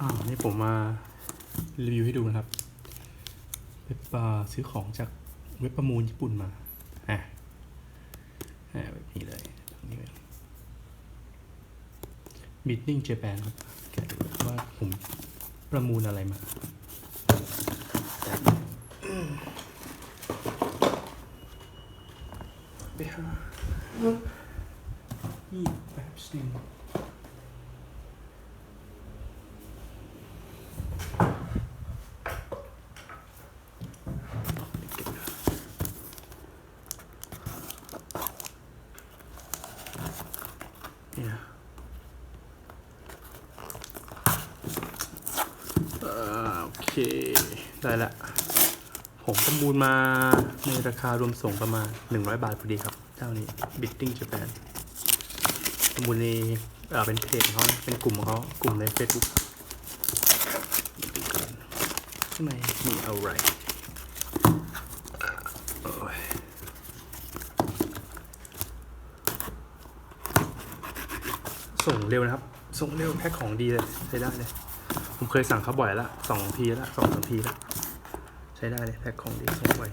อ้าวนี่ผมมารีวิวให้ดูนะครับเว็บอ่าซื้อของจากเว็บประมูลญี่ปุ่นมาอะอะแบบนี้เลยตรงนี้เลย Meeting Japan ครับแกะดูว่าผมประมูลอะไรมาไปหานี่แบบสนึง เนี่ยเอ่อโอเค ได้ละ ผมประมูลมาในราคารวมส่งประมาณ 100 บาทพอดีครับ เจ้านี้ Bidding Japan ประมูลในเอ่อเป็นเพจเขานะเป็นกลุ่มของเขากลุ่มใน Facebook ดูกันข้างในมีอะไรโอ้ย ส่งเร็วนะครับ ส่งเร็วแพ็คของดีเลยใช้ได้เลย ผมเคยสั่งเขาบ่อยละสองทีละสองสามทีละใช้ได้เลยแพ็คของดีส่งไว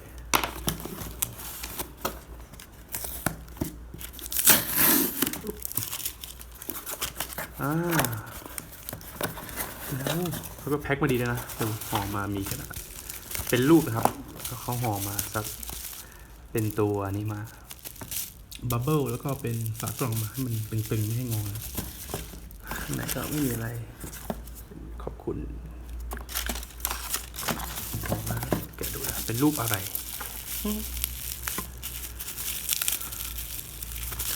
อ่าแล้วเขาก็แพ็คมาดีเลยนะดูห่อมามีขนาดเป็นรูปนะครับเขาห่อมาสักเป็นตัวนี้มาบับเบิลแล้วก็เป็นฝากล่องมาให้มันตึงๆไม่ให้งอนะ ข้างในก็ไม่มีอะไร ขอบคุณขอบมาแกะดูนะเป็นรูปอะไร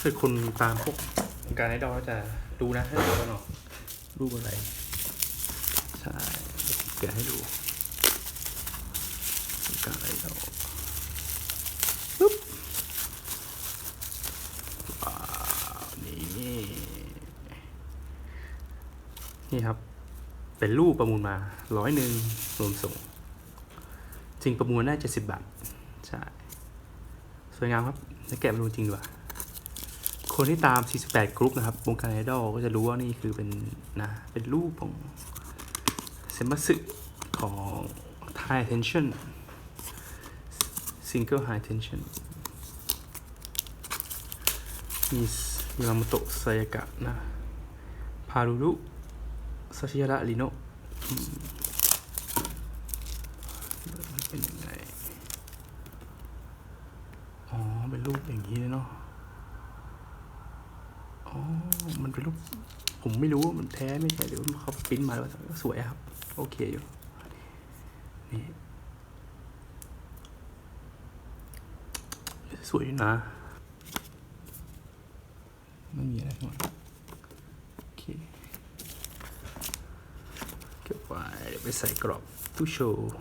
คือคนตามพวกการไอดอลก็จะดูนะให้ดูกันหน่อยรูปอะไร ใช่แกะให้ดูการไอดอลปุ๊บ ว้าวนี่นี่ครับ เป็นรูปประมูลมาร้อยหนึ่งรวมส่ง จริงประมูลได้เจ็ดสิบบาท ใช่ สวยงามครับจะแกะประมูลจริงดีกว่า คนที่ตาม 48 กรุ๊ปนะครับวงการไอดอลก็จะรู้ว่านี่คือเป็นนะเป็นรูปของเซมัสึของ High Tension Single High Tension มียามาโตะไซยากะนะ พารุรุ ซาชิยาระริโนมันเป็นยังไง อ๋อ เป็นรูปอย่างนี้เลยเนาะ อ๋อ มันเป็นรูป ผมไม่รู้ว่ามันแท้ไม่แท้หรือว่าเขาปริ้นมาแล้วสวยครับ โอเคอยู่ นี่ สวยอยู่นะ ไม่มีอะไรทั้งหมดโอเค เก็บไว้เดี๋ยวไปใส่กรอบตู้โชว์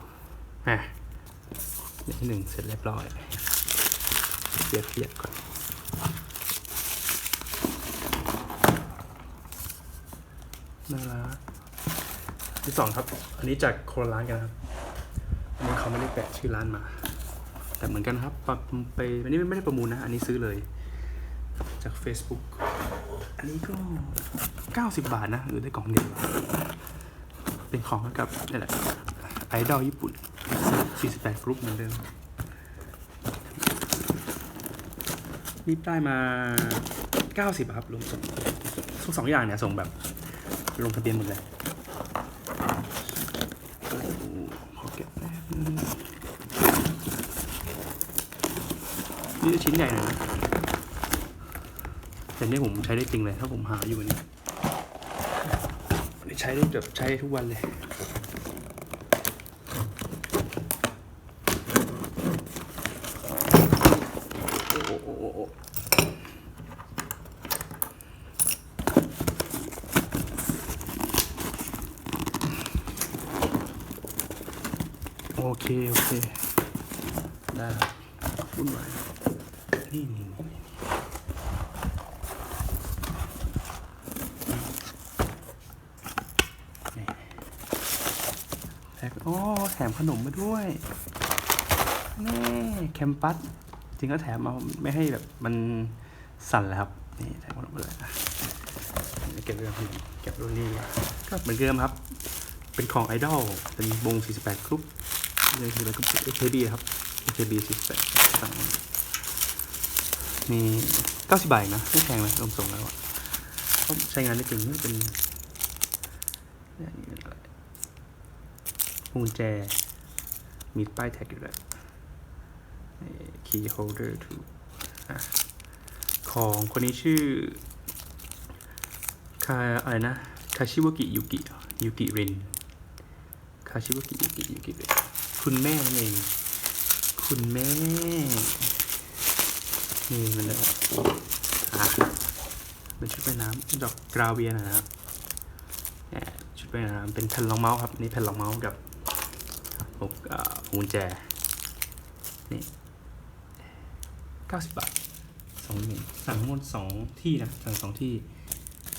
อะอย่างที่หนึ่งเสร็จเรียบร้อยเปียกเปียกๆก่อนน่ารักที่สองครับ อันนี้จากโคร้านกันครับ อันนี้เขาไม่ได้แปะชื่อร้านมา แต่เหมือนกันครับปรับไปอันนี้ไม่ได้ประมูลนะ อันนี้ซื้อเลย จาก Facebook อันนี้ก็ 90 บาทนะหรือได้กล่องเดียว เป็นของกับนี่แหละไอดอลญี่ปุ่น 48 กรุ๊ปเหมือนเดิม นี่ได้มา 90 ครับรวมส่งทุกสองอย่างเนี่ยส่งแบบ ลงทะเบียนหมดเลยขอเก็บนี่ชิ้นใหญ่หน่อยนะแต่นี่ผมใช้ได้จริงเลย ถ้าผมหาอยู่นี่ ใช้ได้แบบใช้ทุกวันเลยโอเค โอเค ได้แล้ววุ่นวายนี่นี่นี่ แท็กโอ้ แถมขนมมาด้วยนี่แคมปัสจริงก็แถมมาไม่ให้แบบมันสั่นแหละครับ นี่แถมขนมมาเลยเดี๋ยวเก็บเรื่องเก็บรลลี่ดีกว่าก็เหมือนเดิมครับ เป็นของไอดอลเป็นวง 48 กรุ๊ปเรียกอะไรกรุ๊ป AKB ครับ AKB 48สั่งมี 90 บาทนะไม่แพงเลยรวมส่งแล้วอะก็ใช้งานได้จริงเป็นเนี่ยนี่เป็นอะไรพ วงกุญแจ มีป้ายแท็กอยู่ด้วย key holder to อของคนนี้ชื่อคาอะไรนะคาชิวกิยุกิยุกิรินคาชิวกิยุกิยุกิรินคุณแม่นั่นเอง คุณแม่ นี่มันเลยอะเป็นชุดว่ายน้ำดอกกราเวียนะครับแหมชุดว่ายน้ำเป็นแผ่นรองเมาส์ครับ นี่แผ่นรองเมาส์กับ พวกกุญแจ นี่เก้าสิบบาทสองหนึ่งสั่งทั้งหมดสองที่นะ สั่งสองที่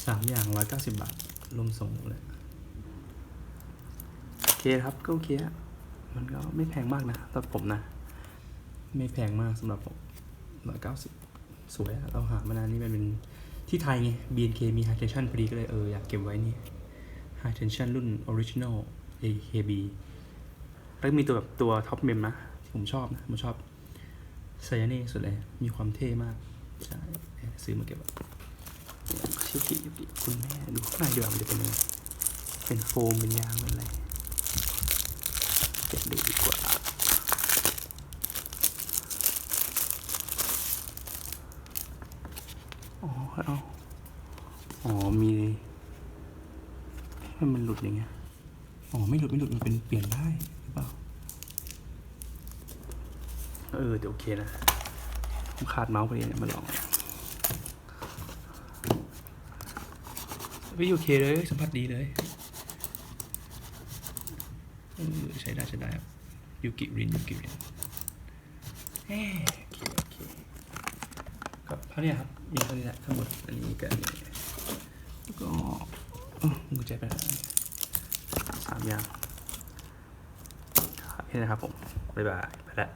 สามอย่างร้อยเก้าสิบบาท รวมส่งเลย โอเคครับ ก็โอเคมันก็ไม่แพงมากนะสำหรับผมนะ ไม่แพงมากสำหรับผมร้อยเก้าสิบสวยเราหามานานนี่มันเป็นที่ไทยไง BNK มี High Tension พอดีก็เลยเอออยากเก็บไว้นี่ High Tension รุ่น Original AKB แล้วมีตัวแบบตัวท็อปเมมนะที่ผมชอบนะ ผมชอบไซยาเน่สุดเลย มีความเท่มาก ใช่ ซื้อมาเก็บชิคิยุกิคุณแม่ดูข้างในดีกว่ามันจะเป็นยังไงเป็นโฟมเป็นยางเป็นอะไรเก็บดูดีกว่าอ๋อเอาอ๋อมีให้มันหลุดอย่างเงี้ย อ๋อไม่หลุดไม่หลุดมันเป็นเปลี่ยนได้หรือเปล่า เออเดี๋ยวโอเคนะผมขาดเมาส์พอดีเนี่ยมาลองวิโอเคเลยสัมผัสดีเลยเออใช้ได้ใช้ได้ครับยูกิรินยูกิรินเอ้โอเคโอเคก็เท่านี้ครับยิงเท่านี้แหละทั้งหมดอันนี้กับอันแล้วก็อ๋อกุญแจไปแล้ว สามอย่างนี่นะครับผม บ๊ายบาย ไปแล้ว